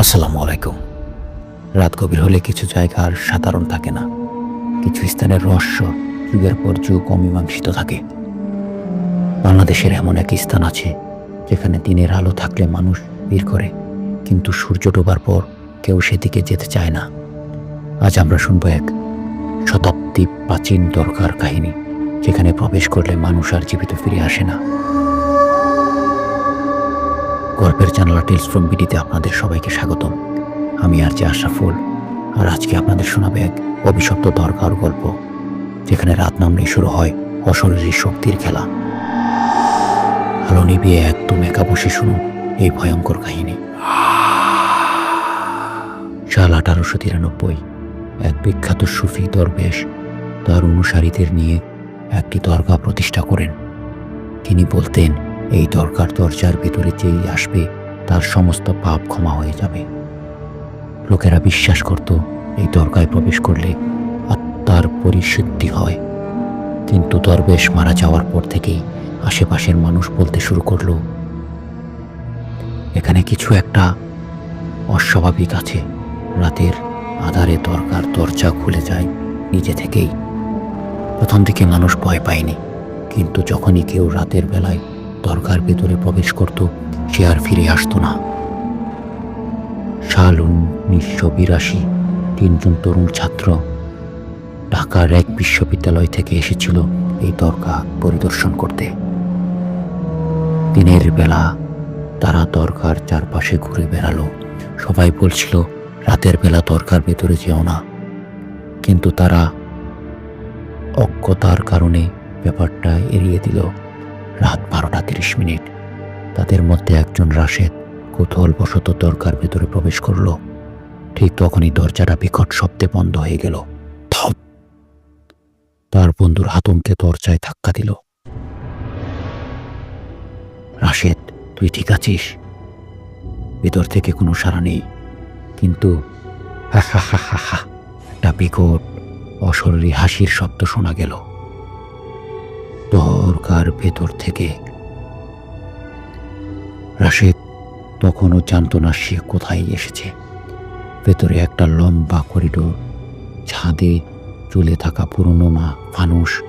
আসসালামু আলাইকুম। রাত গভীর হলে কিছু জায়গা আর সাধারণ থাকে না। কিছু স্থানের রহস্য, যুগের পর যুগ অমীমাংসিত থাকে। বাংলাদেশের এমন এক স্থান আছে, যেখানে দিনের আলো থাকলে মানুষ ভিড় করে, কিন্তু সূর্য ডোবার পর কেউ সেদিকে যেতে চায় না। আজ আমরা শুনব এক শতাব্দী প্রাচীন দরকার কাহিনী, যেখানে প্রবেশ করলে মানুষ আর জীবিত ফিরে আসে না। গল্পের জানালা টেলস ফ্রম বিডিতে আপনাদের সবাইকে স্বাগতম। আমি আর যে আশরাফুল আর আজকে আপনাদের শোনাবে এক অভিশপ্ত দরকার গল্প, যেখানে রাত নামলেই শুরু হয় অশরীরী শক্তির খেলা। আলো নিবিয়ে একদম একা বসে শুনুন এই ভয়ঙ্কর কাহিনী। সাল আঠারোশো তিরানব্বই, এক বিখ্যাত সুফি দরবেশ তার অনুসারীদের নিয়ে একটি দরগা প্রতিষ্ঠা করেন। তিনি বলতেন এই দরকার দরজার ভিতরে যেই আসবে, তার সমস্ত পাপ ক্ষমা হয়ে যাবে। লোকেরা বিশ্বাস করত, এই দরগায় প্রবেশ করলে আত্মার পরিশুদ্ধি হয়। কিন্তু দরবেশ মারা যাওয়ার পর থেকেই আশেপাশের মানুষ বলতে শুরু করল, এখানে কিছু একটা অস্বাভাবিক আছে। রাতের আধারে দরকার দরজা খুলে যায় নিজে থেকেই। প্রথম দিকে মানুষ ভয় পায়নি, কিন্তু যখনই কেউ রাতের বেলায় দরকার ভেতরে প্রবেশ করত, সে আর ফিরে আসতো না। সাল উনিশশো বিরাশি, তিনজন তরুণ ছাত্র ঢাকার এক বিশ্ববিদ্যালয় থেকে এসেছিল এই দরগা পরিদর্শন করতে। দিনের বেলা তারা দরকার চারপাশে ঘুরে বেড়ালো। সবাই বলছিল, রাতের বেলা দরকার ভেতরে যেও না। কিন্তু তারা অজ্ঞতার কারণে ব্যাপারটা এড়িয়ে দিল। বারোটা তিরিশ মিনিট। তাদের মধ্যে একজন রাশেদ কৌতূহলবশত দরকার ভেতরে প্রবেশ করল। ঠিক তখনই দরজাটা বিকট শব্দে বন্ধ হয়ে গেল। তার বন্ধুর আতঙ্কে দরজায় ধাক্কা দিল। রাশেদ, তুই ঠিক আছিস? ভেতর থেকে কোনো সাড়া নেই। কিন্তু হা হা হা হা হা, একটা বিকট, অশরীরী হাসির শব্দ শোনা গেল। দরকার ভেতর থেকে রাশেদ তখনও জানত না সে কোথায় এসেছে। ভেতরে একটা লম্বা করিডোর, ছাদে চলে থাকা পুরনো মা মানুষ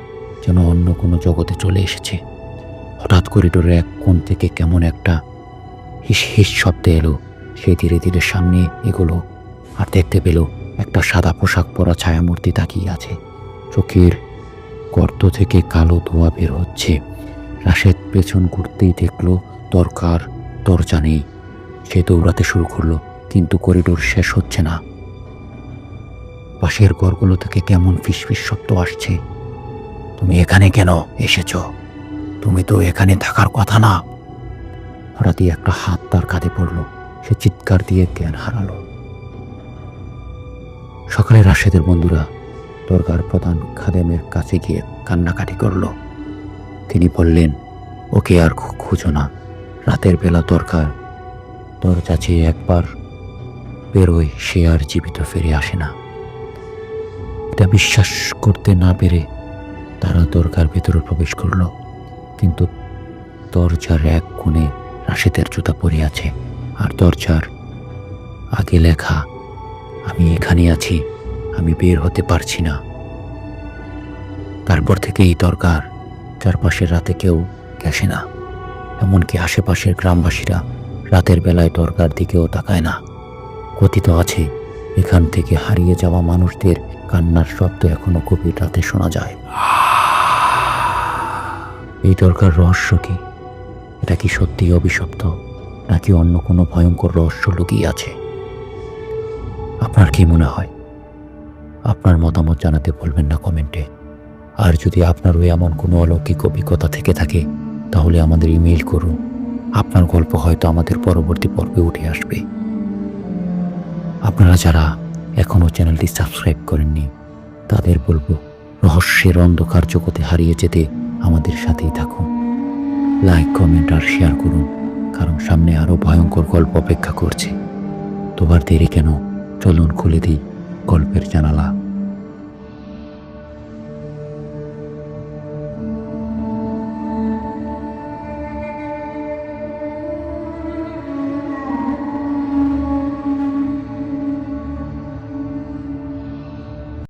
যেন অন্য কোনো জগতে চলে এসেছে। হঠাৎ করিডোরের এক কোণ থেকে কেমন একটা হিস হিস শব্দে এলো। সে ধীরে ধীরে সামনে এগোলো আর দেখতে পেল একটা সাদা পোশাক পরা ছায়ামূর্তি তাকিয়ে আছে। চোখের গর্ত থেকে কালো ধোঁয়া বের হচ্ছে। রাশেদ পেছন ঘুরতেই দেখল দরকার দরজা নেই সে দৌড়াতে শুরু করল, কিন্তু করিডোর শেষ হচ্ছে না। পাশের ঘরগুলো থেকে কেমন ফিসফিস শব্দ আসছে। তুমি এখানে কেন এসেছ? তুমি তো এখানে থাকার কথা না। হঠাৎই একটা হাত তার কাঁধে পড়ল, সে চিৎকার দিয়ে জ্ঞান হারালো। সকালে রাশেদের বন্ধুরা দরগার প্রধান খাদেমের কাছে গিয়ে কান্নাকাটি করল। তিনি বললেন, ওকে আর খুঁজো না। রাতের বেলা দরকার। দরজা চেয়ে একবার বেরোয় সে আর জীবিত ফিরে আসে না। এটা বিশ্বাস করতে না পেরে তারা দরকার ভেতরে প্রবেশ করল। কিন্তু দরজার এক কোণে রাশেদের জুতা পরে আছে আর দরজার আগে লেখা, আমি এখানে আছি, আমি বের হতে পারছি না। তারপর থেকে এই দরকার চারপাশের রাতে কেউ গেছে না। এমনকি আশেপাশের গ্রামবাসীরা রাতের বেলায় দরকার দিকেও তাকায় না। কথিত আছে, এখান থেকে হারিয়ে যাওয়া মানুষদের কান্নার শব্দ এখনও গভীর রাতে শোনা যায়। এই দরকার রহস্য কি? এটা কি সত্যি অভিশপ্ত, নাকি অন্য কোনো ভয়ঙ্কর রহস্য লুকিয়ে আছে? আপনার কি মনে হয়? আপনার মতামত জানাতে বলবেন না কমেন্টে। আর যদি আপনারও এমন কোনো অলৌকিক অভিজ্ঞতা থেকে থাকে তাহলে আমাদের ইমেল করুন। আপনার গল্প হয়তো আমাদের পরবর্তী পর্বে উঠে আসবে। আপনারা যারা এখনও চ্যানেলটি সাবস্ক্রাইব করেননি, তাদের বলব, রহস্যের অন্ধকার জগতে হারিয়ে যেতে আমাদের সাথেই থাকুন। লাইক কমেন্ট আর শেয়ার করুন, কারণ সামনে আরও ভয়ঙ্কর গল্প অপেক্ষা করছে। তোমার দেরি কেন? চলুন খুলে দিই গল্পের জানালা।